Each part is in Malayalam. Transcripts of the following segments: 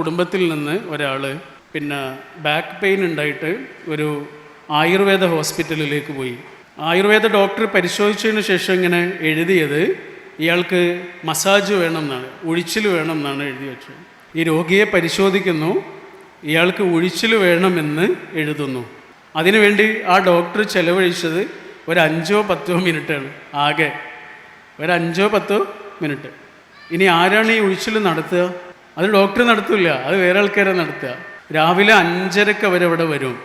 കുടുംബത്തിൽ നിന്ന് ഒരാൾ പിന്നെ ബാക്ക് പെയിൻ ഉണ്ടായിട്ട് ഒരു ആയുർവേദ ഹോസ്പിറ്റലിലേക്ക് പോയി. ആയുർവേദ ഡോക്ടർ പരിശോധിച്ചതിന് ശേഷം ഇങ്ങനെ എഴുതിയത് ഇയാൾക്ക് മസാജ് വേണമെന്നാണ് എന്നാണ് എഴുതി വെച്ചത്. ഈ രോഗിയെ പരിശോധിക്കുന്നു ഇയാൾക്ക് ഒഴിച്ചിൽ വേണമെന്ന് എഴുതുന്നു. അതിനുവേണ്ടി ആ ഡോക്ടർ ചെലവഴിച്ചത് ഒരു അഞ്ചോ പത്തോ മിനിറ്റാണ് ആകെ. ഒരു അഞ്ചോ പത്തോ മിനിറ്റ്. ഇനി ആരാണ് ഈ ഒഴിച്ചിൽ നടത്തുക? അത് ഡോക്ടർ നടത്തില്ല അത് വേറെ ആൾക്കാരെ നടത്തുക. രാവിലെ അഞ്ചരക്ക് അവരവിടെ വരും.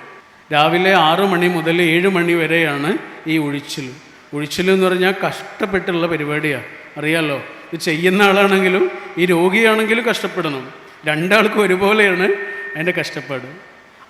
രാവിലെ ആറ് മണി മുതൽ ഏഴ് മണി വരെയാണ് ഈ ഒഴിച്ചിൽ ഒഴിച്ചിൽ എന്ന് പറഞ്ഞാൽ കഷ്ടപ്പെട്ടുള്ള പരിപാടിയാണ് അറിയാലോ? ഇത് ചെയ്യുന്ന ആളാണെങ്കിലും ഈ രോഗിയാണെങ്കിലും കഷ്ടപ്പെടണം. രണ്ടാൾക്കും ഒരുപോലെയാണ് അതിന്റെ കഷ്ടപ്പാട്.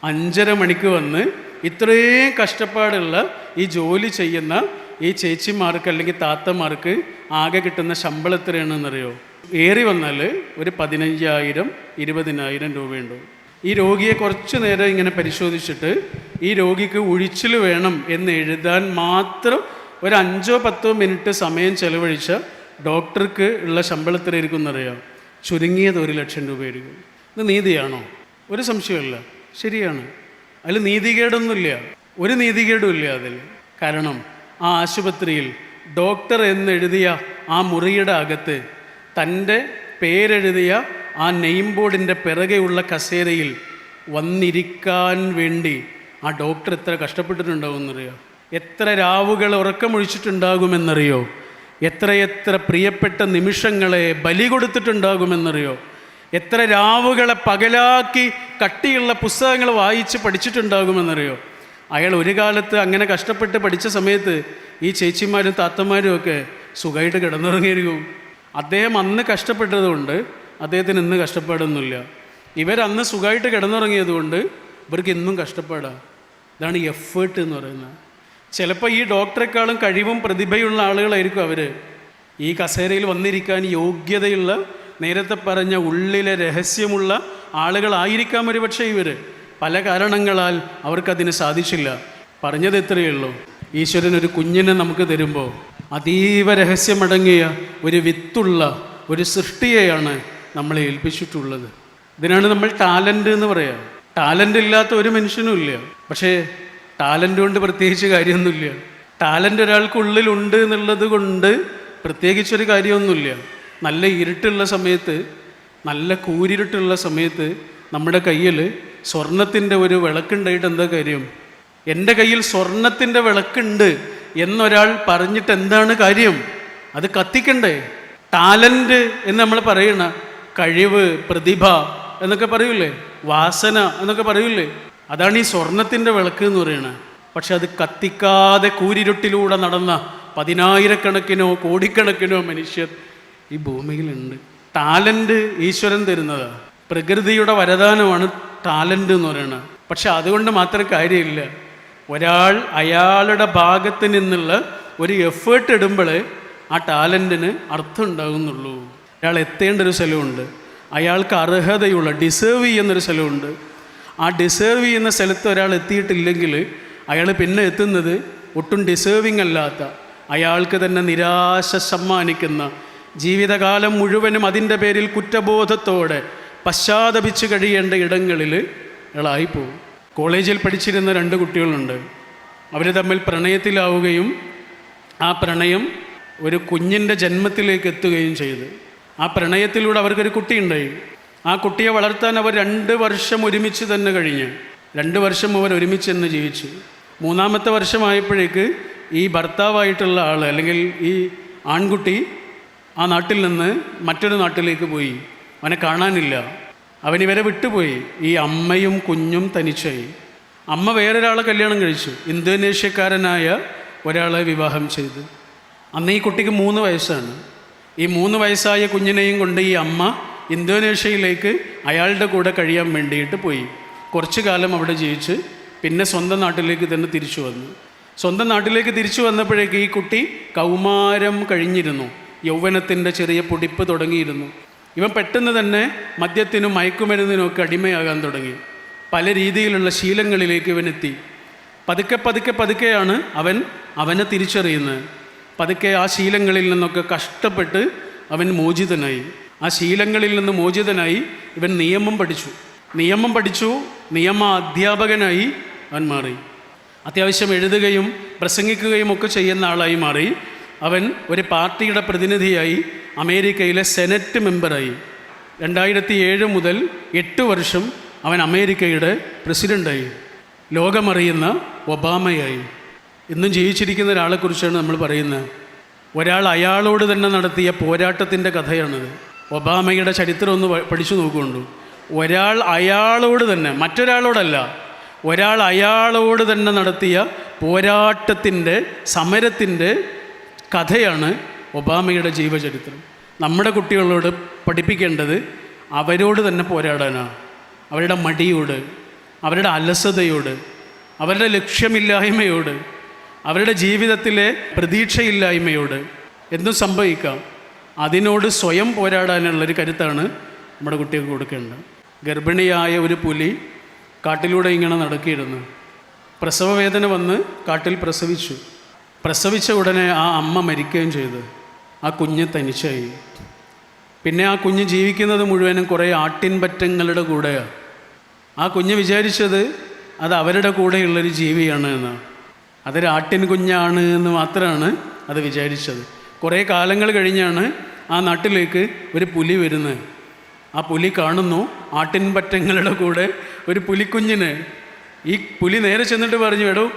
അഞ്ചര മണിക്ക് വന്ന് ഇത്രയും കഷ്ടപ്പാടുള്ള ഈ ജോലി ചെയ്യുന്ന ഈ ചേച്ചിമാർക്ക് അല്ലെങ്കിൽ താത്തമാർക്ക് ആകെ കിട്ടുന്ന ശമ്പളം എത്രയാണെന്നറിയോ? ഏറി വന്നാൽ ഒരു പതിനഞ്ചായിരം ഇരുപതിനായിരം രൂപയുണ്ടാവും ഈ രോഗിയെ കുറച്ച് നേരം ഇങ്ങനെ പരിശോധിച്ചിട്ട് ഈ രോഗിക്ക് ഒഴിച്ചിൽ വേണം എന്ന് എഴുതാൻ മാത്രം ഒരു അഞ്ചോ പത്തോ മിനിറ്റ് സമയം ചെലവഴിച്ച ഡോക്ടർക്ക് ഉള്ള ശമ്പളം എത്രയായിരിക്കും എന്നറിയാം ചുരുങ്ങിയത് ഒരു ലക്ഷം രൂപയായിരിക്കും. ഇത് നീതിയാണോ? ഒരു സംശയമല്ല ശരിയാണ്. അതിൽ നീതികേടൊന്നുമില്ല. ഒരു നീതികേടും ഇല്ല അതിൽ. കാരണം ആ ആശുപത്രിയിൽ ഡോക്ടർ എന്നെഴുതിയ ആ മുറിയുടെ അകത്ത് തന്റെ പേരെഴുതിയ ആ നെയിം ബോർഡിന്റെ പിറകെയുള്ള കസേരയിൽ വന്നിരിക്കാൻ വേണ്ടി ആ ഡോക്ടർ എത്ര കഷ്ടപ്പെട്ടിട്ടുണ്ടാവുമെന്നറിയോ എത്ര രാവുകൾ ഉറക്കമൊഴിച്ചിട്ടുണ്ടാകുമെന്നറിയോ? എത്രയെത്ര പ്രിയപ്പെട്ട നിമിഷങ്ങളെ ബലി കൊടുത്തിട്ടുണ്ടാകുമെന്നറിയോ? എത്ര രാവുകളെ പകലാക്കി കട്ടിയുള്ള പുസ്തകങ്ങൾ വായിച്ച് പഠിച്ചിട്ടുണ്ടാകുമെന്നറിയോ? അയാൾ ഒരു കാലത്ത് അങ്ങനെ കഷ്ടപ്പെട്ട് പഠിച്ച സമയത്ത് ഈ ചേച്ചിമാരും താത്തമാരും ഒക്കെ സുഖമായിട്ട് കിടന്നുറങ്ങിയിരിക്കും. അദ്ദേഹം അന്ന് കഷ്ടപ്പെട്ടതുകൊണ്ട് അദ്ദേഹത്തിന് ഇന്ന് കഷ്ടപ്പാടൊന്നുമില്ല. ഇവരന്ന് സുഖമായിട്ട് കിടന്നുറങ്ങിയതുകൊണ്ട് ഇവർക്ക് ഇന്നും കഷ്ടപ്പാടാണ് ഇതാണ് എഫേർട്ട് എന്ന് പറയുന്നത്. ചിലപ്പോൾ ഈ ഡോക്ടറെക്കാളും കഴിവും പ്രതിഭയുള്ള ആളുകളായിരിക്കും അവർ ഈ കസേരയിൽ വന്നിരിക്കാൻ യോഗ്യതയുള്ള നേരത്തെ പറഞ്ഞ ഉള്ളിലെ രഹസ്യമുള്ള ആളുകളായിരിക്കാം ഒരു പക്ഷേ ഇവർ പല കാരണങ്ങളാൽ അവർക്കതിന് സാധിച്ചില്ല. പറഞ്ഞത് എത്രയേ ഉള്ളൂ. ഈശ്വരൻ ഒരു കുഞ്ഞിനെ നമുക്ക് തരുമ്പോൾ അതീവ രഹസ്യമടങ്ങിയ ഒരു വിത്തുള്ള ഒരു സൃഷ്ടിയെയാണ് നമ്മൾ ഏൽപ്പിച്ചിട്ടുള്ളത്. ഇതിനാണ് നമ്മൾ ടാലന്റ് എന്ന് പറയുക ടാലന്റ് ഇല്ലാത്ത ഒരു മനുഷ്യനും ഇല്ല. പക്ഷേ ടാലന്റ് കൊണ്ട് പ്രത്യേകിച്ച് കാര്യമൊന്നുമില്ല. ടാലന്റ് ഒരാൾക്കുള്ളിലുണ്ട് എന്നുള്ളത് കൊണ്ട് പ്രത്യേകിച്ചൊരു കാര്യമൊന്നുമില്ല. നല്ല ഇരുട്ടുള്ള സമയത്ത് നല്ല കൂരിരുട്ടുള്ള സമയത്ത് നമ്മുടെ കയ്യിൽ സ്വർണത്തിന്റെ ഒരു വിളക്കുണ്ടായിട്ട് എന്താ കാര്യം? എന്റെ കയ്യിൽ സ്വർണത്തിന്റെ വിളക്കുണ്ട്. എന്നൊരാൾ പറഞ്ഞിട്ട് എന്താണ് കാര്യം? അത് കത്തിക്കണ്ടേ? ടാലന്റ് എന്ന് നമ്മൾ പറയണ കഴിവ് പ്രതിഭ എന്നൊക്കെ പറയൂലേ? വാസന എന്നൊക്കെ പറയൂലേ? അതാണ് ഈ സ്വർണത്തിന്റെ വിളക്ക് എന്ന് പറയുന്നത് പക്ഷെ അത് കത്തിക്കാതെ കൂരിരുട്ടിലൂടെ നടന്ന പതിനായിരക്കണക്കിനോ കോടിക്കണക്കിനോ മനുഷ്യർ ഈ ഭൂമിയിലുണ്ട്. ടാലന്റ് ഈശ്വരൻ തരുന്നതാണ് പ്രകൃതിയുടെ വരദാനമാണ് ടാലന്റ് എന്ന് പറയുന്നത് പക്ഷെ അതുകൊണ്ട് മാത്രം കാര്യമില്ല. ഒരാൾ അയാളുടെ ഭാഗത്ത് നിന്നുള്ള ഒരു എഫേർട്ട് ഇടുമ്പോൾ ആ ടാലന്റിന് അർത്ഥം ഉണ്ടാകുന്നുള്ളൂ അയാൾ എത്തേണ്ട ഒരു സ്ഥലമുണ്ട്. അയാൾക്ക് അർഹതയുള്ള ഡിസേർവ് ചെയ്യുന്നൊരു സ്ഥലമുണ്ട്. ആ ഡിസേർവ് ചെയ്യുന്ന സ്ഥലത്ത് ഒരാൾ എത്തിയിട്ടില്ലെങ്കിൽ അയാൾ പിന്നെ എത്തുന്നത് ഒട്ടും ഡിസേർവിങ് അല്ലാത്ത അയാൾക്ക് തന്നെ നിരാശ സമ്മാനിക്കുന്ന ജീവിതകാലം മുഴുവനും അതിന്റെ പേരിൽ കുറ്റബോധത്തോടെ പശ്ചാത്തപിച്ച് കഴിയേണ്ട ഇടങ്ങളിൽ അയാളായിപ്പോവും കോളേജിൽ പഠിച്ചിരുന്ന രണ്ട് കുട്ടികളുണ്ട്. അവർ തമ്മിൽ പ്രണയത്തിലാവുകയും ആ പ്രണയം ഒരു കുഞ്ഞിന്റെ ജന്മത്തിലേക്ക് എത്തുകയും ചെയ്തു. ആ പ്രണയത്തിലൂടെ അവർക്കൊരു കുട്ടിയുണ്ടായി. ആ കുട്ടിയെ വളർത്താൻ അവർ രണ്ട് വർഷം ഒരുമിച്ച് തന്നെ കഴിഞ്ഞ്. രണ്ട് വർഷം അവർ ഒരുമിച്ച് തന്നെ ജീവിച്ചു. മൂന്നാമത്തെ വർഷമായപ്പോഴേക്ക് ഈ ഭർത്താവായിട്ടുള്ള ആൾ അല്ലെങ്കിൽ ഈ ആൺകുട്ടി ആ നാട്ടിൽ നിന്ന് മറ്റൊരു നാട്ടിലേക്ക് പോയി. അവനെ കാണാനില്ല. അവൻ ഇവരെ വിട്ടുപോയി. ഈ അമ്മയും കുഞ്ഞും തനിച്ചായി. അമ്മ വേറൊരാളെ കല്യാണം കഴിച്ചു. ഇന്തോനേഷ്യക്കാരനായ ഒരാളെ വിവാഹം ചെയ്തു. അന്ന് ഈ കുട്ടിക്ക് മൂന്ന് വയസ്സാണ്. ഈ മൂന്ന് വയസ്സായ കുഞ്ഞിനെയും കൊണ്ട് ഈ അമ്മ ഇന്തോനേഷ്യയിലേക്ക് അയാളുടെ കൂടെ കഴിയാൻ വേണ്ടിയിട്ട് പോയി. കുറച്ചു കാലം അവിടെ ജീവിച്ച് പിന്നെ സ്വന്തം നാട്ടിലേക്ക് തന്നെ തിരിച്ചു വന്നു. സ്വന്തം നാട്ടിലേക്ക് തിരിച്ചു വന്നപ്പോഴേക്ക് ഈ കുട്ടി കൗമാരം കഴിഞ്ഞിരുന്നു. യൗവനത്തിന്റെ ചെറിയ പൊടിപ്പ് തുടങ്ങിയിരുന്നു. ഇവൻ പെട്ടെന്ന് തന്നെ മദ്യത്തിനും മയക്കുമരുന്നിനും ഒക്കെ അടിമയാകാൻ തുടങ്ങി. പല രീതിയിലുള്ള ശീലങ്ങളിലേക്ക് ഇവൻ എത്തി. പതുക്കെ പതുക്കെ പതുക്കെയാണ് അവൻ അവനെ തിരിച്ചറിയുന്നത്. പതുക്കെ ആ ശീലങ്ങളിൽ നിന്നൊക്കെ കഷ്ടപ്പെട്ട് അവൻ മോചിതനായി. ആ ശീലങ്ങളിൽ നിന്ന് മോചിതനായി ഇവൻ നിയമം പഠിച്ചു. നിയമം പഠിച്ചു നിയമ അധ്യാപകനായി അവൻ മാറി. അത്യാവശ്യം എഴുതുകയും പ്രസംഗിക്കുകയും ഒക്കെ ചെയ്യുന്ന ആളായി മാറി. അവൻ ഒരു പാർട്ടിയുടെ പ്രതിനിധിയായി അമേരിക്കയിലെ സെനറ്റ് മെമ്പറായി. രണ്ടായിരത്തി ഏഴ് മുതൽ എട്ട് വർഷം അവൻ അമേരിക്കയുടെ പ്രസിഡന്റായി ലോകമറിയുന്ന ഒബാമയായി. ഇന്നും ജീവിച്ചിരിക്കുന്ന ഒരാളെക്കുറിച്ചാണ് നമ്മൾ പറയുന്നത്. ഒരാൾ അയാളോട് തന്നെ നടത്തിയ പോരാട്ടത്തിന്റെ കഥയാണിത്. ഒബാമയുടെ ചരിത്രം ഒന്ന് പഠിച്ചു നോക്കുകൊണ്ടു ഒരാൾ അയാളോട് തന്നെ മറ്റൊരാളോടല്ല. ഒരാൾ അയാളോട് തന്നെ നടത്തിയ പോരാട്ടത്തിന്റെ സമരത്തിന്റെ കഥയാണ് ഒബാമയുടെ ജീവചരിത്രം. നമ്മുടെ കുട്ടികളോട് പഠിപ്പിക്കേണ്ടത് അവരോട് തന്നെ പോരാടാനാണ്. അവരുടെ മടിയോട് അവരുടെ അലസതയോട് അവരുടെ ലക്ഷ്യമില്ലായ്മയോട് അവരുടെ ജീവിതത്തിലെ പ്രതീക്ഷയില്ലായ്മയോട് എന്തും സംഭവിക്കാം. അതിനോട് സ്വയം പോരാടാനുള്ളൊരു കരുത്താണ് നമ്മുടെ കുട്ടികൾക്ക് കൊടുക്കേണ്ടത്. ഗർഭിണിയായ ഒരു പുലി കാട്ടിലൂടെ ഇങ്ങനെ നടക്കിയിരുന്നു. പ്രസവവേദന വന്ന് കാട്ടിൽ പ്രസവിച്ചു. പ്രസവിച്ച ഉടനെ ആ അമ്മ മരിക്കുകയും ചെയ്തു. ആ കുഞ്ഞ് തനിച്ചായി. പിന്നെ ആ കുഞ്ഞ് ജീവിക്കുന്നത് മുഴുവനും കുറേ ആട്ടിൻപറ്റങ്ങളുടെ കൂടെയാണ് ആ കുഞ്ഞ് വിചാരിച്ചത് അത് അവരുടെ കൂടെയുള്ളൊരു ജീവിയാണ് എന്ന്. അതൊരു ആട്ടിൻ കുഞ്ഞാണ് എന്ന് മാത്രമാണ് അത് വിചാരിച്ചത്. കുറേ കാലങ്ങൾ കഴിഞ്ഞാണ് ആ നാട്ടിലേക്ക് ഒരു പുലി വരുന്നത്. ആ പുലി കാണുന്നു ആട്ടിൻപറ്റങ്ങളുടെ കൂടെ ഒരു പുലിക്കുഞ്ഞിന്. ഈ പുലി നേരെ ചെന്നിട്ട് പറഞ്ഞു എടോ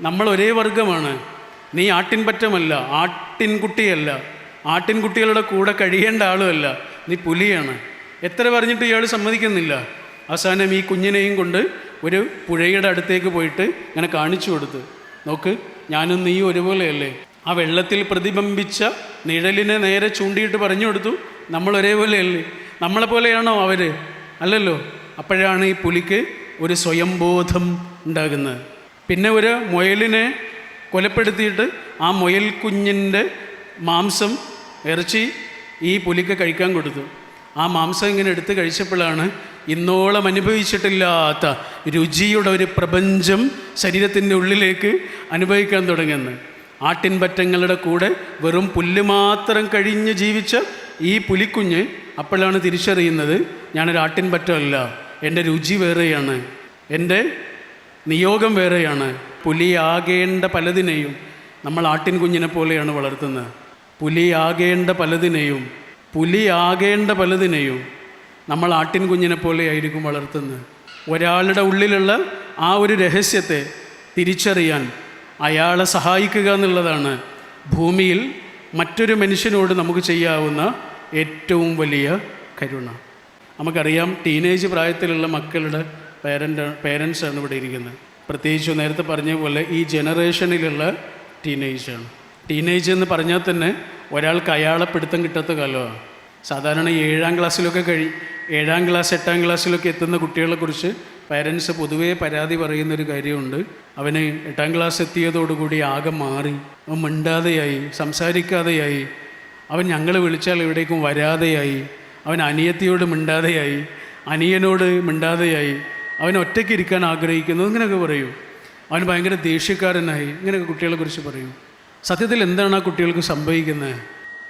നമ്മൾ ഒരേ വർഗമാണ് നീ ആട്ടിൻപറ്റമല്ല ആട്ടിൻകുട്ടിയല്ല. ആട്ടിൻകുട്ടികളുടെ കൂടെ കഴിയേണ്ട ആളുമല്ല. നീ പുലിയാണ്. എത്ര പറഞ്ഞിട്ട് ഇയാൾ സമ്മതിക്കുന്നില്ല. അവസാനം ഈ കുഞ്ഞിനെയും കൊണ്ട് ഒരു പുഴയുടെ അടുത്തേക്ക് പോയിട്ട് ഇങ്ങനെ കാണിച്ചു കൊടുത്ത് നോക്ക് ഞാനും നീ ഒരുപോലെയല്ലേ? ആ വെള്ളത്തിൽ പ്രതിബിംബിച്ച നിഴലിനെ നേരെ ചൂണ്ടിയിട്ട് പറഞ്ഞു കൊടുത്തു നമ്മൾ ഒരേപോലെയല്ലേ? നമ്മളെപ്പോലെയാണോ അവർ അല്ലല്ലോ. അപ്പോഴാണ് ഈ പുലിക്ക് ഒരു സ്വയംബോധം ഉണ്ടാകുന്നത്. പിന്നെ ഒരു മുയലിനെ കൊലപ്പെടുത്തിയിട്ട് ആ മുയൽ കുഞ്ഞിന്റെ മാംസം ഇറച്ചി ഈ പുലിക്ക് കഴിക്കാൻ കൊടുത്തു. ആ മാംസം ഇങ്ങനെ എടുത്ത് കഴിച്ചപ്പോഴാണ് ഇന്നോളം അനുഭവിച്ചിട്ടില്ലാത്ത രുചിയുടെ ഒരു പ്രപഞ്ചം ശരീരത്തിന്റെ ഉള്ളിലേക്ക് അനുഭവിക്കാൻ തുടങ്ങുന്നത് ആട്ടിൻപറ്റങ്ങളുടെ കൂടെ വെറും പുല്ല് മാത്രം കഴിഞ്ഞ് ജീവിച്ച ഈ പുലിക്കുഞ്ഞ് അപ്പോഴാണ് തിരിച്ചറിയുന്നത് ഞാനൊരു ആട്ടിൻപറ്റമല്ല എന്റെ രുചി വേറെയാണ്. എന്റെ നിയോഗം വേറെയാണ്. പുലിയാകേണ്ട പലതിനെയും നമ്മൾ ആട്ടിൻ കുഞ്ഞിനെ പോലെയാണ് വളർത്തുന്നത്. പുലിയാകേണ്ട പലതിനെയും പുലിയാകേണ്ട പലതിനെയും നമ്മൾ ആട്ടിൻ കുഞ്ഞിനെ പോലെയായിരിക്കും വളർത്തുന്നത്. ഒരാളുടെ ഉള്ളിലുള്ള ആ ഒരു രഹസ്യത്തെ തിരിച്ചറിയാൻ അയാളെ സഹായിക്കുക എന്നുള്ളതാണ് ഭൂമിയിൽ മറ്റൊരു മനുഷ്യനോട് നമുക്ക് ചെയ്യാവുന്ന ഏറ്റവും വലിയ കരുണ. നമുക്കറിയാം ടീനേജ് പ്രായത്തിലുള്ള മക്കളുടെ പേരന്റ് പേരൻസാണ് ഇവിടെ ഇരിക്കുന്നത്. പ്രത്യേകിച്ച് നേരത്തെ പറഞ്ഞ പോലെ ഈ ജനറേഷനിലുള്ള ടീനേജാണ് ടീനേജ് എന്ന് പറഞ്ഞാൽ തന്നെ ഒരാൾക്ക് അയാളെ പിടുത്തം കിട്ടാത്ത കാലമാണ്. സാധാരണ ഏഴാം ക്ലാസ്സിലൊക്കെ കഴി ഏഴാം ക്ലാസ് എട്ടാം ക്ലാസ്സിലൊക്കെ എത്തുന്ന കുട്ടികളെക്കുറിച്ച് പാരൻസ് പൊതുവേ പരാതി പറയുന്നൊരു കാര്യമുണ്ട്. അവന് എട്ടാം ക്ലാസ് എത്തിയതോടുകൂടി ആകെ മാറി. അവൻ മിണ്ടാതെയായി സംസാരിക്കാതെയായി. അവൻ ഞങ്ങൾ വിളിച്ചാൽ എവിടേക്കും വരാതെയായി. അവൻ അനിയത്തിയോട് മിണ്ടാതെയായി. അനിയനോട് മിണ്ടാതെയായി. അവൻ ഒറ്റയ്ക്ക് ഇരിക്കാൻ ആഗ്രഹിക്കുന്നു. ഇങ്ങനെയൊക്കെ പറയൂ. അവൻ ഭയങ്കര ദേഷ്യക്കാരനായി. ഇങ്ങനെയൊക്കെ കുട്ടികളെക്കുറിച്ച് പറയും. സത്യത്തിൽ എന്താണ് ആ കുട്ടികൾക്ക് സംഭവിക്കുന്നത്?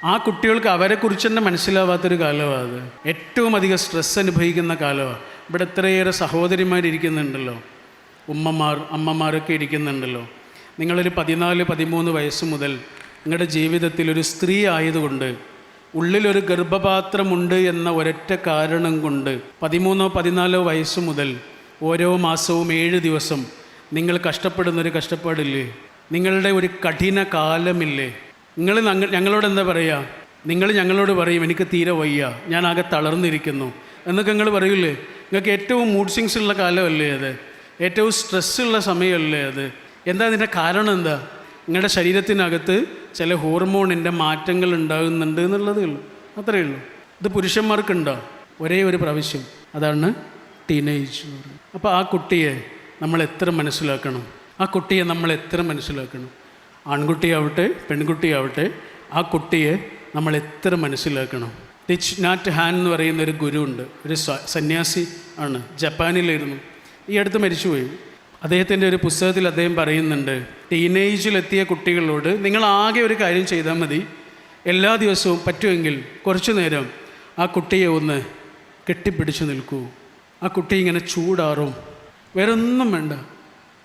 ആ കുട്ടികൾക്ക് അവരെക്കുറിച്ച് തന്നെ മനസ്സിലാവാത്തൊരു കാലമാണ് അത്. ഏറ്റവും അധികം സ്ട്രെസ് അനുഭവിക്കുന്ന കാലമാണ്. ഇവിടെ എത്രയേറെ സഹോദരിമാരിയ്ക്കുന്നുണ്ടല്ലോ ഉമ്മമാർ അമ്മമാരൊക്കെ ഇരിക്കുന്നുണ്ടല്ലോ. നിങ്ങളൊരു പതിനാല് പതിമൂന്ന് വയസ്സ് മുതൽ നിങ്ങളുടെ ജീവിതത്തിൽ ഒരു സ്ത്രീ ആയതുകൊണ്ട് ഉള്ളിലൊരു ഗർഭപാത്രമുണ്ട് എന്ന ഒരൊറ്റ കാരണം കൊണ്ട് പതിമൂന്നോ പതിനാലോ വയസ്സ് മുതൽ ഓരോ മാസവും ഏഴ് ദിവസം നിങ്ങൾ കഷ്ടപ്പെടുന്നൊരു കഷ്ടപ്പാടില്ലേ? നിങ്ങളുടെ ഒരു കഠിന കാലമില്ലേ? നിങ്ങൾ ഞങ്ങളോട് എന്താ പറയുക നിങ്ങൾ ഞങ്ങളോട് പറയും എനിക്ക് തീരെ വയ്യ ഞാൻ ആകെ തളർന്നിരിക്കുന്നു. എന്നൊക്കെ നിങ്ങൾ പറയില്ലേ നിങ്ങൾക്ക് ഏറ്റവും മൂഡ് സിങ്സ് ഉള്ള കാലമല്ലേ അത്? ഏറ്റവും സ്ട്രെസ്സുള്ള സമയമല്ലേ അത്? എന്താ അതിന്റെ കാരണം എന്താ? നിങ്ങളുടെ ശരീരത്തിനകത്ത് ചില ഹോർമോണിന്റെ മാറ്റങ്ങൾ ഉണ്ടാകുന്നുണ്ട് എന്നുള്ളതേ ഉള്ളൂ. അത്രയേ ഉള്ളൂ. ഇത് പുരുഷന്മാർക്കുണ്ടോ? ഒരേ ഒരു പ്രാവശ്യം. അതാണ് ടീനേജ് അപ്പോൾ ആ കുട്ടിയെ നമ്മൾ എത്ര മനസ്സിലാക്കണം? ആ കുട്ടിയെ നമ്മൾ എത്ര മനസ്സിലാക്കണം? ആൺകുട്ടിയാവട്ടെ പെൺകുട്ടിയാവട്ടെ ആ കുട്ടിയെ നമ്മൾ എത്ര മനസ്സിലാക്കണം? ടിച്ച് നാറ്റ് ഹാൻ എന്ന് പറയുന്ന ഒരു ഗുരു ഉണ്ട് ഒരു സന്യാസി ആണ്. ജപ്പാനിലായിരുന്നു. ഈ അടുത്ത് മരിച്ചുപോയി. അദ്ദേഹത്തിന്റെ ഒരു പുസ്തകത്തിൽ അദ്ദേഹം പറയുന്നുണ്ട് ടീനേജിലെത്തിയ കുട്ടികളോട് നിങ്ങൾ ആകെ ഒരു കാര്യം ചെയ്താൽ മതി. എല്ലാ ദിവസവും പറ്റുമെങ്കിൽ കുറച്ചു നേരം ആ കുട്ടിയെ ഒന്ന് കെട്ടിപ്പിടിച്ച് നിൽക്കൂ. ആ കുട്ടി ഇങ്ങനെ ചൂടാറും. വേറെ ഒന്നും വേണ്ട.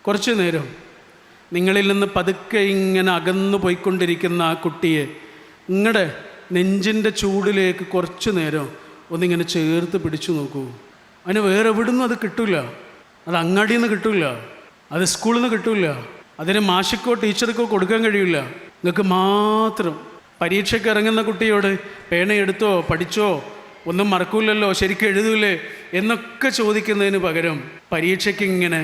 കുറച്ച് നേരം. നിങ്ങളിൽ നിന്ന് പതുക്കെ ഇങ്ങനെ അകന്നു പോയിക്കൊണ്ടിരിക്കുന്ന ആ കുട്ടിയെ നിങ്ങളുടെ നെഞ്ചിന്റെ ചൂടിലേക്ക് കുറച്ച് നേരം ഒന്നിങ്ങനെ ചേർത്ത് പിടിച്ചു നോക്കൂ. അതിന് വേറെ എവിടുന്നും അത് കിട്ടില്ല അത് അങ്ങാടിയിൽ നിന്ന് കിട്ടില്ല അത് സ്കൂളിൽ നിന്ന് കിട്ടില്ല അതിന് മാഷിക്കോ ടീച്ചർക്കോ കൊടുക്കാൻ കഴിയില്ല നിങ്ങൾക്ക് മാത്രം പരീക്ഷയ്ക്ക് ഇറങ്ങുന്ന കുട്ടിയോട് പേനയെടുത്തോ പഠിച്ചോ ഒന്നും മറക്കൂലല്ലോ ശരിക്കും എഴുതൂലേ? എന്നൊക്കെ ചോദിക്കുന്നതിന് പകരം പരീക്ഷയ്ക്ക് ഇങ്ങനെ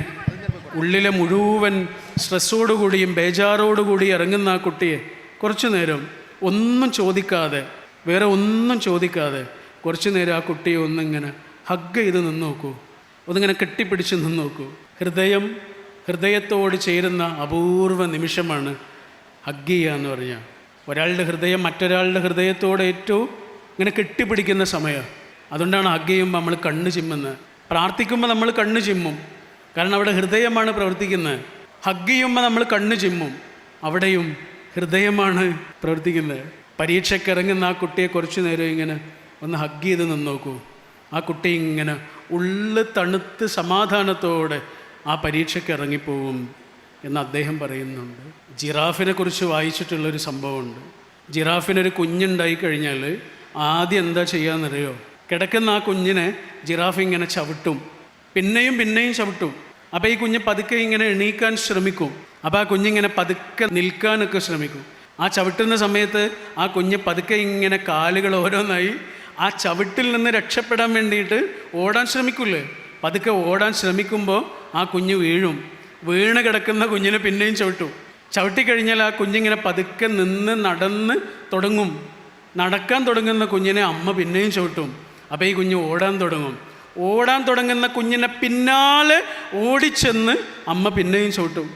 ഉള്ളിലെ മുഴുവൻ സ്ട്രെസ്സോടുകൂടിയും ബേജാറോടുകൂടി ഇറങ്ങുന്ന ആ കുട്ടിയെ കുറച്ചു നേരം ഒന്നും ചോദിക്കാതെ വേറെ ഒന്നും ചോദിക്കാതെ കുറച്ചു നേരം ആ കുട്ടിയെ ഒന്നിങ്ങനെ ഹഗ് ചെയ്ത് നിന്ന് നോക്കൂ ഒന്നിങ്ങനെ കെട്ടിപ്പിടിച്ച് നിന്ന് നോക്കൂ ഹൃദയം ഹൃദയത്തോട് ചേരുന്ന അപൂർവ നിമിഷമാണ് ഹഗ് ചെയ്യുക എന്ന് പറഞ്ഞാൽ ഒരാളുടെ ഹൃദയം മറ്റൊരാളുടെ ഹൃദയത്തോട് ഏറ്റവും ഇങ്ങനെ കെട്ടിപ്പിടിക്കുന്ന സമയം. അതുകൊണ്ടാണ് ചെയ്യുമ്പോൾ നമ്മൾ കണ്ണ് ചിമ്മുന്നത്. പ്രാർത്ഥിക്കുമ്പോൾ നമ്മൾ കണ്ണ് ചിമ്മും. കാരണം അവിടെ ഹൃദയമാണ് പ്രവർത്തിക്കുന്നത്. ഹഗ് ചെയ്യുമ്പോൾ നമ്മൾ കണ്ണ് ചിമ്മും. അവിടെയും ഹൃദയമാണ് പ്രവർത്തിക്കുന്നത്. പരീക്ഷയ്ക്ക് ഇറങ്ങുന്ന ആ കുട്ടിയെ കുറച്ച് നേരം ഇങ്ങനെ ഒന്ന് ഹഗ് ചെയ്ത് നിന്ന് നോക്കൂ ആ കുട്ടി ഇങ്ങനെ ഉള്ളു തണുത്ത് സമാധാനത്തോടെ ആ പരീക്ഷയ്ക്ക് ഇറങ്ങിപ്പോവും എന്ന് അദ്ദേഹം പറയുന്നുണ്ട്. ജിറാഫിനെ കുറിച്ച് വായിച്ചിട്ടുള്ളൊരു സംഭവമുണ്ട്. ജിറാഫിനൊരു കുഞ്ഞുണ്ടായി കഴിഞ്ഞാൽ ആദ്യം എന്താ ചെയ്യാന്നറിയോ? കിടക്കുന്ന ആ കുഞ്ഞിനെ ജിറാഫ് ഇങ്ങനെ ചവിട്ടും. പിന്നെയും പിന്നെയും ചവിട്ടും. അപ്പോൾ ഈ കുഞ്ഞ് പതുക്കെ ഇങ്ങനെ എണീക്കാൻ ശ്രമിക്കും. അപ്പോൾ ആ കുഞ്ഞിങ്ങനെ പതുക്കെ നിൽക്കാനൊക്കെ ശ്രമിക്കും. ആ ചവിട്ടുന്ന സമയത്ത് ആ കുഞ്ഞ് പതുക്കെ ഇങ്ങനെ കാലുകൾ ഓരോന്നായി ആ ചവിട്ടിൽ നിന്ന് രക്ഷപ്പെടാൻ വേണ്ടിയിട്ട് ഓടാൻ ശ്രമിക്കില്ലേ? പതുക്കെ ഓടാൻ ശ്രമിക്കുമ്പോൾ ആ കുഞ്ഞ് വീഴും. വീണ് കിടക്കുന്ന കുഞ്ഞിനെ പിന്നെയും ചവിട്ടും. ചവിട്ടിക്കഴിഞ്ഞാൽ ആ കുഞ്ഞിങ്ങനെ പതുക്കെ നിന്ന് നടന്ന് തുടങ്ങും. നടക്കാൻ തുടങ്ങുന്ന കുഞ്ഞിനെ അമ്മ പിന്നെയും ചവിട്ടും. അപ്പോൾ ഈ കുഞ്ഞ് ഓടാൻ തുടങ്ങും. ഓടാൻ തുടങ്ങുന്ന കുഞ്ഞിനെ പിന്നാലെ ഓടിച്ചെന്ന് അമ്മ പിന്നെയും ചവിട്ടും.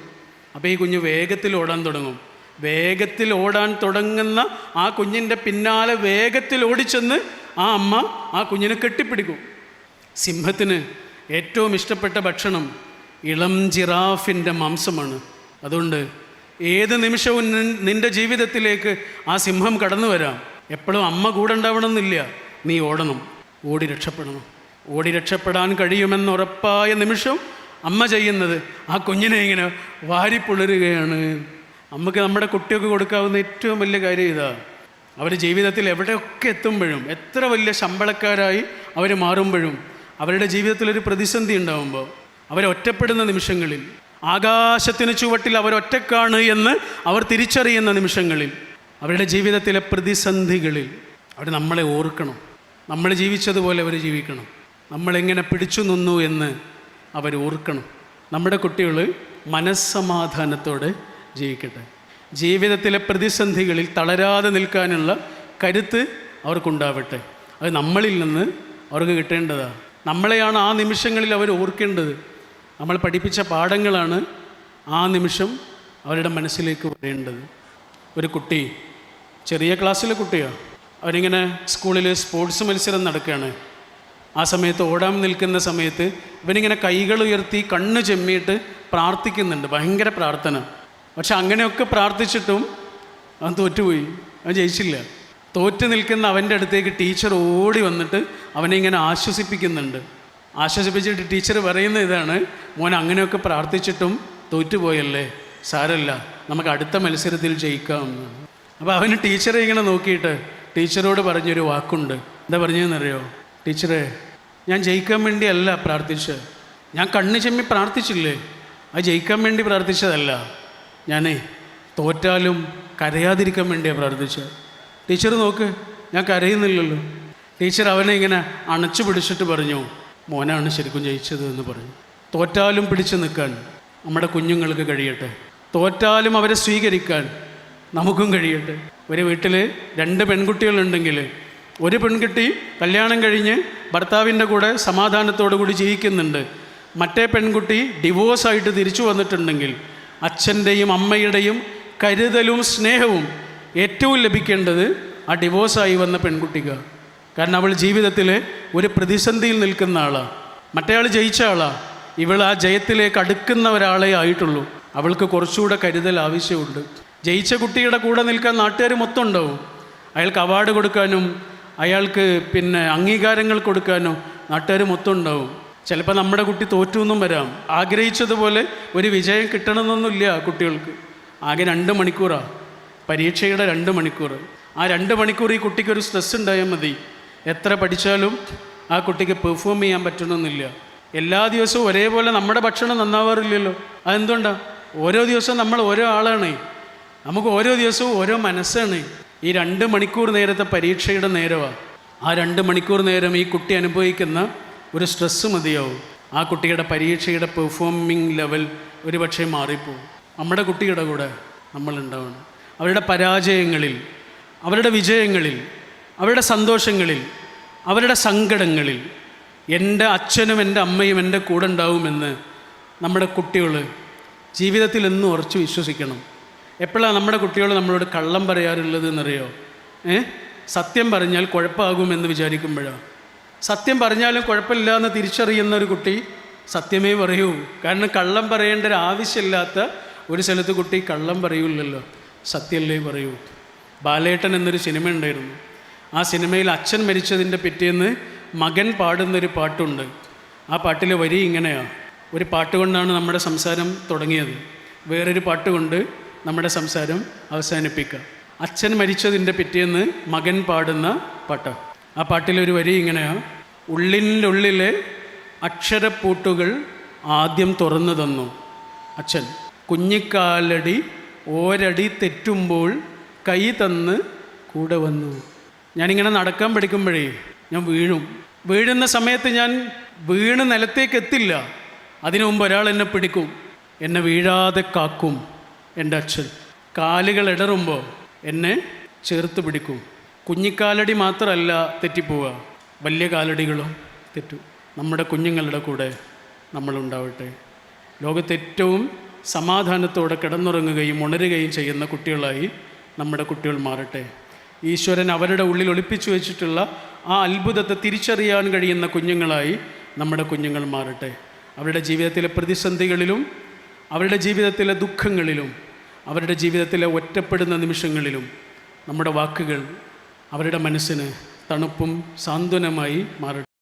അപ്പോൾ ഈ കുഞ്ഞ് വേഗത്തിൽ ഓടാൻ തുടങ്ങും. വേഗത്തിൽ ഓടാൻ തുടങ്ങുന്ന ആ കുഞ്ഞിന്റെ പിന്നാലെ വേഗത്തിൽ ഓടിച്ചെന്ന് ആ അമ്മ ആ കുഞ്ഞിനെ കെട്ടിപ്പിടിക്കും. സിംഹത്തിന് ഏറ്റവും ഇഷ്ടപ്പെട്ട ഭക്ഷണം ഇളം ജിറാഫിന്റെ മാംസമാണ്. അതുകൊണ്ട് ഏത് നിമിഷവും നിൻ- നിന്റെ ജീവിതത്തിലേക്ക് ആ സിംഹം കടന്നു വരാം. എപ്പോഴും അമ്മ കൂടെ ഉണ്ടാവണമെന്നില്ല. നീ ഓടണം ഓടി രക്ഷപ്പെടണം. ഓടി രക്ഷപ്പെടാൻ കഴിയുമെന്ന് ഉറപ്പായ നിമിഷം അമ്മ ചെയ്യുന്നത് ആ കുഞ്ഞിനെ ഇങ്ങനെ വാരിപ്പുളരുകയാണ് നമുക്ക് നമ്മുടെ കുട്ടികൾക്ക് കൊടുക്കാവുന്ന ഏറ്റവും വലിയ കാര്യം ഇതാ. അവർ ജീവിതത്തിൽ എവിടെയൊക്കെ എത്തുമ്പോഴും എത്ര വലിയ ശമ്പളക്കാരായി അവർ മാറുമ്പോഴും അവരുടെ ജീവിതത്തിൽ ഒരു പ്രതിസന്ധി ഉണ്ടാകുമ്പോൾ അവരൊറ്റപ്പെടുന്ന നിമിഷങ്ങളിൽ ആകാശത്തിന് ചുവട്ടിൽ അവരൊറ്റക്കാണ് എന്ന് അവർ തിരിച്ചറിയുന്ന നിമിഷങ്ങളിൽ അവരുടെ ജീവിതത്തിലെ പ്രതിസന്ധികളിൽ അവർ നമ്മളെ ഓർക്കണം. നമ്മൾ ജീവിച്ചതുപോലെ അവർ ജീവിക്കണം. നമ്മളെങ്ങനെ പിടിച്ചു നിന്നു എന്ന് അവർ ഓർക്കണം. നമ്മുടെ കുട്ടികൾ മനസ്സമാധാനത്തോടെ ജീവിക്കട്ടെ. ജീവിതത്തിലെ പ്രതിസന്ധികളിൽ തളരാതെ നിൽക്കാനുള്ള കരുത്ത് അവർക്കുണ്ടാവട്ടെ. അത് നമ്മളിൽ നിന്ന് അവർക്ക് കിട്ടേണ്ടതാണ് നമ്മളെയാണ് ആ നിമിഷങ്ങളിൽ അവർ ഓർക്കേണ്ടത്. നമ്മൾ പഠിപ്പിച്ച പാഠങ്ങളാണ് ആ നിമിഷം അവരുടെ മനസ്സിലേക്ക് വരേണ്ടത്. ഒരു കുട്ടി ചെറിയ ക്ലാസ്സിലെ കുട്ടിയാണ് അവരിങ്ങനെ സ്കൂളിൽ സ്പോർട്സ് മത്സരം നടക്കുകയാണ് ആ സമയത്ത് ഓടാൻ നിൽക്കുന്ന സമയത്ത് ഇവനിങ്ങനെ കൈകൾ ഉയർത്തി കണ്ണ് ചെമ്മിയിട്ട് പ്രാർത്ഥിക്കുന്നുണ്ട്. ഭയങ്കര പ്രാർത്ഥന. പക്ഷെ അങ്ങനെയൊക്കെ പ്രാർത്ഥിച്ചിട്ടും അവൻ തോറ്റുപോയി. അവൻ ജയിച്ചില്ല. തോറ്റു നിൽക്കുന്ന അവന്റെ അടുത്തേക്ക് ടീച്ചർ ഓടി വന്നിട്ട് അവനെ ഇങ്ങനെ ആശ്വസിപ്പിക്കുന്നുണ്ട്. ആശ്വസിപ്പിച്ചിട്ട് ടീച്ചർ പറയുന്ന ഇതാണ് മോൻ അങ്ങനെയൊക്കെ പ്രാർത്ഥിച്ചിട്ടും തോറ്റുപോയല്ലേ? സാരല്ല. നമുക്ക് അടുത്ത മത്സരത്തിൽ ജയിക്കാം. എന്നാണ്. അപ്പോൾ അവന് ടീച്ചറെ ഇങ്ങനെ നോക്കിയിട്ട് ടീച്ചറോട് പറഞ്ഞൊരു വാക്കുണ്ട്. എന്താ പറഞ്ഞതെന്നറിയോ? ടീച്ചറെ ഞാൻ ജയിക്കാൻ വേണ്ടിയല്ല പ്രാർത്ഥിച്ച് ഞാൻ കണ്ണ് ചെമ്മി പ്രാർത്ഥിച്ചില്ലേ? അത് ജയിക്കാൻ വേണ്ടി പ്രാർത്ഥിച്ചതല്ല. ഞാനേ തോറ്റാലും കരയാതിരിക്കാൻ വേണ്ടിയാണ് പ്രാർത്ഥിച്ചത്. ടീച്ചർ നോക്ക് ഞാൻ കരയുന്നില്ലല്ലോ. ടീച്ചർ അവനെ ഇങ്ങനെ അണച്ചു പിടിച്ചിട്ട് പറഞ്ഞു മോനാണ് ശരിക്കും ജയിച്ചത് എന്ന് പറഞ്ഞു. തോറ്റാലും പിടിച്ചു നിൽക്കാൻ നമ്മുടെ കുഞ്ഞുങ്ങൾക്ക് കഴിയട്ടെ. തോറ്റാലും അവരെ സ്വീകരിക്കാൻ നമുക്കും കഴിയട്ടെ. ഒരു വീട്ടിൽ രണ്ട് പെൺകുട്ടികളുണ്ടെങ്കിൽ ഒരു പെൺകുട്ടി കല്യാണം കഴിഞ്ഞ് ഭർത്താവിന്റെ കൂടെ സമാധാനത്തോടു കൂടി ജീവിക്കുന്നുണ്ട്. മറ്റേ പെൺകുട്ടി ഡിവോഴ്സായിട്ട് തിരിച്ചു വന്നിട്ടുണ്ടെങ്കിൽ അച്ഛന്റെയും അമ്മയുടെയും കരുതലും സ്നേഹവും ഏറ്റവും ലഭിക്കേണ്ടത് ആ ഡിവോഴ്സായി വന്ന പെൺകുട്ടിക്ക്. കാരണം അവൾ ജീവിതത്തിൽ ഒരു പ്രതിസന്ധിയിൽ നിൽക്കുന്ന ആളാണ് മറ്റേ ആൾ ജയിച്ച ആളാണ് ഇവൾ ആ ജയത്തിലേക്ക് അടുക്കുന്ന ഒരാളെ ആയിട്ടുള്ളൂ. അവൾക്ക് കുറച്ചുകൂടെ കരുതൽ ആവശ്യമുണ്ട്. ജയിച്ച കുട്ടിയുടെ കൂടെ നിൽക്കാൻ നാട്ടുകാർ മൊത്തം ഉണ്ടാവും അയാൾക്ക് അവാർഡ് കൊടുക്കാനും അയാൾക്ക് പിന്നെ അംഗീകാരങ്ങൾ കൊടുക്കാനും നാട്ടുകാർ മൊത്തം ഉണ്ടാവും ചിലപ്പോൾ നമ്മുടെ കുട്ടി തോറ്റു എന്നും വരാം. ആഗ്രഹിച്ചതുപോലെ ഒരു വിജയം കിട്ടണമെന്നൊന്നുമില്ല കുട്ടികൾക്ക്. ആകെ രണ്ട് മണിക്കൂറാണ് പരീക്ഷയുടെ രണ്ട് മണിക്കൂർ. ആ രണ്ട് മണിക്കൂർ ഈ കുട്ടിക്ക് ഒരു സ്ട്രെസ് ഉണ്ടായാൽ മതി. എത്ര പഠിച്ചാലും ആ കുട്ടിക്ക് പെർഫോം ചെയ്യാൻ പറ്റണമെന്നില്ല എല്ലാ ദിവസവും ഒരേപോലെ നമ്മുടെ ഭക്ഷണം നന്നാവാറില്ലല്ലോ. അതെന്തുകൊണ്ടാണ് ഓരോ ദിവസവും നമ്മൾ ഓരോ ആളാണ്. നമുക്ക് ഓരോ ദിവസവും ഓരോ മനസ്സാണ്. ഈ രണ്ട് മണിക്കൂർ നേരത്തെ പരീക്ഷയുടെ നേരമാണ് ആ രണ്ട് മണിക്കൂർ നേരം ഈ കുട്ടി അനുഭവിക്കുന്ന ഒരു സ്ട്രെസ്സ് മതിയാവും. ആ കുട്ടിയുടെ പരീക്ഷയുടെ പെർഫോമിംഗ് ലെവൽ ഒരു പക്ഷേ മാറിപ്പോവും. നമ്മുടെ കുട്ടിയുടെ കൂടെ നമ്മളുണ്ടാവണം അവരുടെ പരാജയങ്ങളിൽ അവരുടെ വിജയങ്ങളിൽ അവരുടെ സന്തോഷങ്ങളിൽ അവരുടെ സങ്കടങ്ങളിൽ എന്റെ അച്ഛനും എന്റെ അമ്മയും എന്റെ കൂടെ ഉണ്ടാവുമെന്ന് നമ്മുടെ കുട്ടികൾ ജീവിതത്തിൽ എന്നും ഉറച്ചു വിശ്വസിക്കണം. എപ്പോഴാണ് നമ്മുടെ കുട്ടികൾ നമ്മളോട് കള്ളം പറയാറുള്ളത് എന്നറിയോ? ഏ? സത്യം പറഞ്ഞാൽ കുഴപ്പമാകുമെന്ന് വിചാരിക്കുമ്പോഴാണ് സത്യം പറഞ്ഞാലും കുഴപ്പമില്ല എന്ന് തിരിച്ചറിയുന്ന ഒരു കുട്ടി സത്യമേ പറയൂ. കാരണം കള്ളം പറയേണ്ട ഒരു ആവശ്യമില്ലാത്ത ഒരു സ്ഥലത്ത് കുട്ടി കള്ളം പറയൂലല്ലോ സത്യമല്ലേ പറയൂ. ബാലേട്ടൻ എന്നൊരു സിനിമ ഉണ്ടായിരുന്നു. ആ സിനിമയിൽ അച്ഛൻ മരിച്ചതിന്റെ പിറ്റേന്ന് മകൻ പാടുന്നൊരു പാട്ടുണ്ട്. ആ പാട്ടിലെ വരി ഇങ്ങനെയാണ് ഒരു പാട്ട് കൊണ്ടാണ് നമ്മുടെ സംസാരം തുടങ്ങിയത്. വേറൊരു പാട്ട് കൊണ്ട് നമ്മുടെ സംസാരം അവസാനിപ്പിക്കുക അച്ഛൻ മരിച്ചതിന്റെ പിറ്റേന്ന് മകൻ പാടുന്ന പാട്ടാണ് ആ പാട്ടിലൊരു വരി ഇങ്ങനെയാണ് ഉള്ളിന്റെ ഉള്ളിലെ അക്ഷരപ്പൂട്ടുകൾ ആദ്യം തുറന്നു തന്നു അച്ഛൻ കുഞ്ഞിക്കാലടി ഓരടി തെറ്റുമ്പോൾ കൈ തന്ന് കൂടെ വന്നു. ഞാനിങ്ങനെ നടക്കാൻ പഠിക്കുമ്പോഴേ ഞാൻ വീഴും. വീഴുന്ന സമയത്ത് ഞാൻ വീണ് നിലത്തേക്ക് എത്തില്ല. അതിനു മുമ്പ് ഒരാൾ എന്നെ പിടിക്കും. എന്നെ വീഴാതെ കാക്കും. എന്റെ അച്ഛൻ. കാലുകൾ ഇടറുമ്പോൾ എന്നെ ചേർത്ത് പിടിക്കും. കുഞ്ഞിക്കാലടി മാത്രമല്ല തെറ്റിപ്പോവുക. വലിയ കാലടികളും തെറ്റും. നമ്മുടെ കുഞ്ഞുങ്ങളുടെ കൂടെ നമ്മളുണ്ടാവട്ടെ. ലോകത്ത് ഏറ്റവും സമാധാനത്തോടെ കിടന്നുറങ്ങുകയും ഉണരുകയും ചെയ്യുന്ന കുട്ടികളായി നമ്മുടെ കുട്ടികൾ മാറട്ടെ. ഈശ്വരൻ അവരുടെ ഉള്ളിൽ ഒളിപ്പിച്ചു വെച്ചിട്ടുള്ള ആ അത്ഭുതത്തെ തിരിച്ചറിയാൻ കഴിയുന്ന കുഞ്ഞുങ്ങളായി നമ്മുടെ കുഞ്ഞുങ്ങൾ മാറട്ടെ. അവരുടെ ജീവിതത്തിലെ പ്രതിസന്ധികളിലും അവരുടെ ജീവിതത്തിലെ ദുഃഖങ്ങളിലും അവരുടെ ജീവിതത്തിലെ ഒറ്റപ്പെടുന്ന നിമിഷങ്ങളിലും നമ്മുടെ വാക്കുകൾ അവരുടെ മനസ്സിന് തണുപ്പും സാന്ത്വനമായി മാറട്ടെ.